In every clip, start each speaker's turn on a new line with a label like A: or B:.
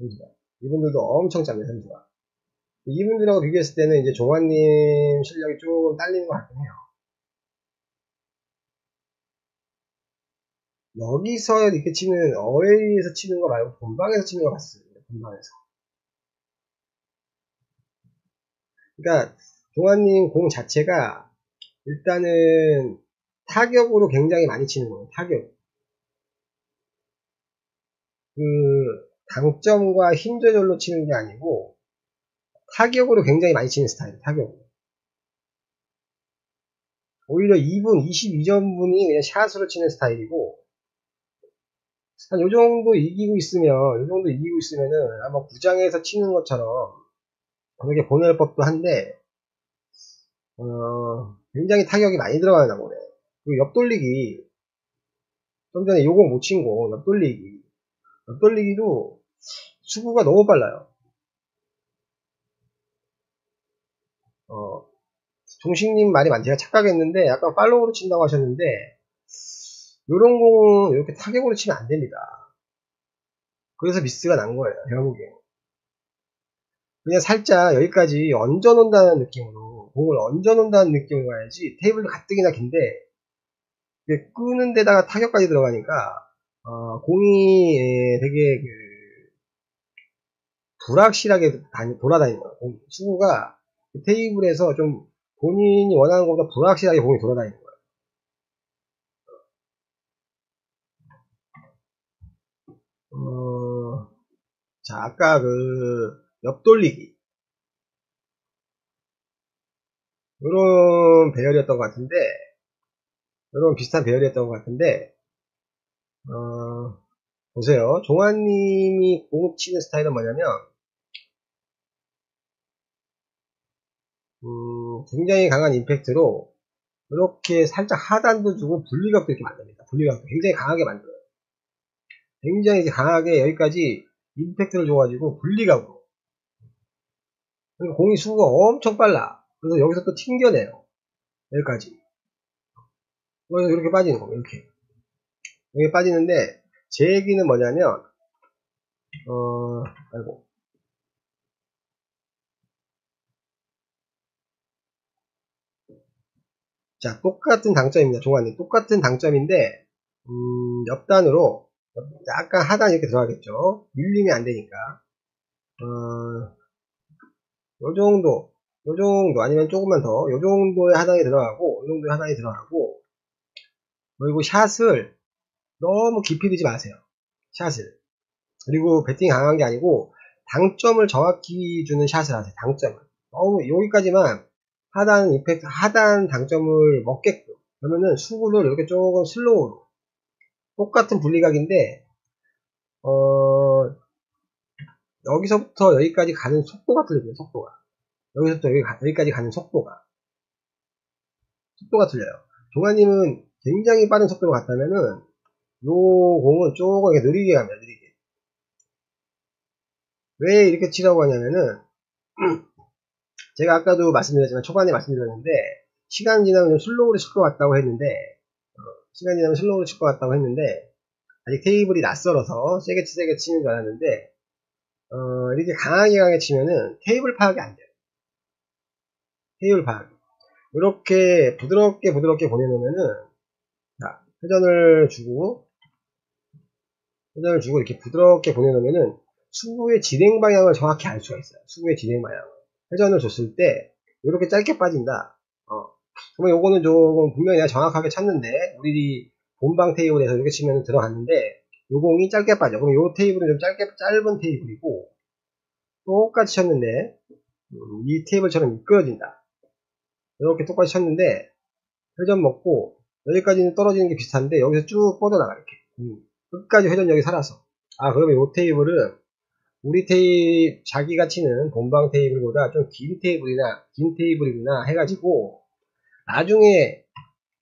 A: 선수가. 이분들도 엄청 짭니다, 선수가. 이분들하고 비교했을 때는 이제 종환님 실력이 조금 딸리는 것 같긴 해요. 여기서 이렇게 치는, 어웨이에서 치는 거 말고 본방에서 치는 거 같습니다, 본방에서. 그러니까, 종환님 공 자체가 일단은 타격으로 굉장히 많이 치는 거예요, 타격. 그, 당점과 힘 조절로 치는 게 아니고, 타격으로 굉장히 많이 치는 스타일, 타격으로. 오히려 2분, 22점 분이 그냥 샷으로 치는 스타일이고, 한 요 정도 이기고 있으면, 요 정도 이기고 있으면은 아마 구장에서 치는 것처럼 그렇게 보낼 법도 한데, 어, 굉장히 타격이 많이 들어가나 보네. 그리고 옆돌리기, 좀 전에 요거 못 친 거, 옆돌리기. 옆돌리기도 수구가 너무 빨라요. 어, 종식님 말이 많 제가 착각했는데 약간 팔로우로 친다고 하셨는데 요런 공은 이렇게 타격으로 치면 안 됩니다. 그래서 미스가 난 거예요. 제가 보기엔. 그냥 살짝 여기까지 얹어 놓는다는 느낌으로 공을 얹어 놓는다는 느낌으로 가야지 테이블도 가뜩이나 긴데 끄는 데다가 타격까지 들어가니까 어, 공이 되게 그 불확실하게 돌아다니는 거예요. 수구가 테이블에서 좀 본인이 원하는 것보다 불확실하게 공이 돌아다니는 거예요. 어, 자, 아까 그, 옆돌리기. 이런 배열이었던 것 같은데, 이런 비슷한 배열이었던 것 같은데, 어, 보세요. 종환님이 공 치는 스타일은 뭐냐면, 음, 굉장히 강한 임팩트로 이렇게 살짝 하단도 주고 분리각도 이렇게 만듭니다. 분리각도 굉장히 강하게 만들어요. 굉장히 강하게 여기까지 임팩트를 줘가지고 분리각으로 그러니까 공이 수가 엄청 빨라. 그래서 여기서 또 튕겨내요. 여기까지. 그래서 이렇게 빠지는 거예요. 이렇게. 여기 빠지는데 제 얘기는 뭐냐면 어 아이고 자, 똑같은 당점입니다. 종환님. 똑같은 당점인데, 음, 옆단으로, 약간 하단 이렇게 들어가겠죠. 밀리면 안 되니까. 어, 요 정도, 요 정도, 아니면 조금만 더, 요 정도의 하단이 들어가고, 요 정도의 하단이 들어가고, 그리고 샷을 너무 깊이 두지 마세요. 샷을. 그리고 배팅 강한 게 아니고, 당점을 정확히 주는 샷을 하세요. 당점을. 너무, 여기까지만 하단 임팩트, 하단 당점을 먹게끔. 그러면은 수구를 이렇게 조금 슬로우로. 똑같은 분리각인데, 어, 여기서부터 여기까지 가는 속도가 틀려요, 속도가. 여기서부터 여기, 여기까지 가는 속도가. 속도가 틀려요. 종아님은 굉장히 빠른 속도로 갔다면은, 요 공은 조금 이렇게 느리게 갑니다, 느리게. 왜 이렇게 치라고 하냐면은, 제가 아까도 말씀드렸지만 초반에 말씀드렸는데 시간 지나면 좀 슬로우로 칠것 같다고 했는데 어, 시간 지나면 슬로우로 칠것 같다고 했는데 아직 테이블이 낯설어서 세게 치 세게 치는 줄 알았는데 어, 이렇게 강하게 강하게 치면은 테이블 파악이 안 돼요. 테이블 파악. 이렇게 부드럽게 부드럽게 보내놓으면은 자 회전을 주고 회전을 주고 이렇게 부드럽게 보내놓으면은 수구의 진행 방향을 정확히 알 수가 있어요. 수구의 진행 방향을. 회전을 줬을 때 이렇게 짧게 빠진다. 어. 그러면 요거는 조금 분명히 내가 정확하게 쳤는데 우리 본방 테이블에서 이렇게 치면 들어갔는데 요 공이 짧게 빠져. 그럼 요 테이블은 좀 짧게 짧은 테이블이고 똑같이 쳤는데 음, 이 테이블처럼 미끄러진다. 이렇게 똑같이 쳤는데 회전 먹고 여기까지는 떨어지는 게 비슷한데 여기서 쭉 뻗어나가 이렇게 음, 끝까지 회전력이 살아서 아 그러면 요 테이블은 우리 테이블, 자기가 치는 본방 테이블보다 좀 긴 테이블이나, 긴 테이블이구나 해가지고, 나중에,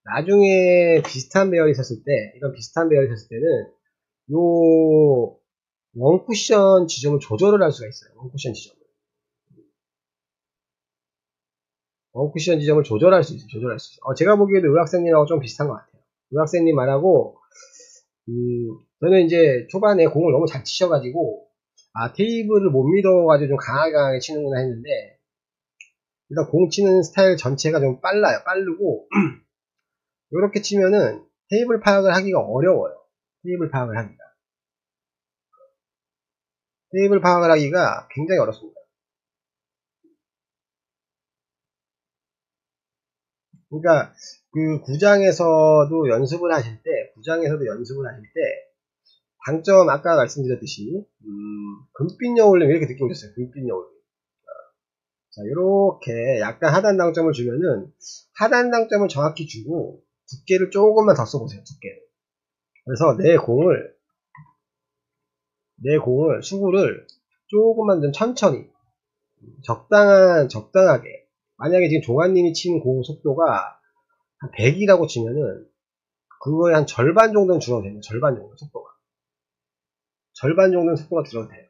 A: 나중에 비슷한 배열이 있었을 때, 이런 비슷한 배열이 있었을 때는, 요, 원쿠션 지점을 조절을 할 수가 있어요. 원쿠션 지점을. 원쿠션 지점을 조절할 수 있어요. 조절할 수 있어요. 어, 제가 보기에도 의학생님하고 좀 비슷한 것 같아요. 의학생님 말하고, 음, 저는 이제 초반에 공을 너무 잘 치셔가지고, 아, 테이블을 못 믿어가지고 좀 강하게 강하게 치는구나 했는데, 일단 공 치는 스타일 전체가 좀 빨라요. 빠르고, 이렇게 치면은 테이블 파악을 하기가 어려워요. 테이블 파악을 하기가. 테이블 파악을 하기가 굉장히 어렵습니다. 그러니까 그 구장에서도 연습을 하실 때, 구장에서도 연습을 하실 때, 장점 아까 말씀드렸듯이 음, 금빛 여울림 이렇게 느낌 오셨어요. 금빛 여울림. 자, 이렇게 약간 하단 당점을 주면은 하단 당점을 정확히 주고 두께를 조금만 더 써보세요. 두께를. 그래서 내 공을 내 공을 수구를 조금만 좀 천천히 적당한 적당하게 만약에 지금 종아님이 치는 공 속도가 한 100이라고 치면은 그거의 한 절반 정도는 줄어도 됩니다. 절반 정도 속도가 절반 정도는 속도가 줄어도 돼요.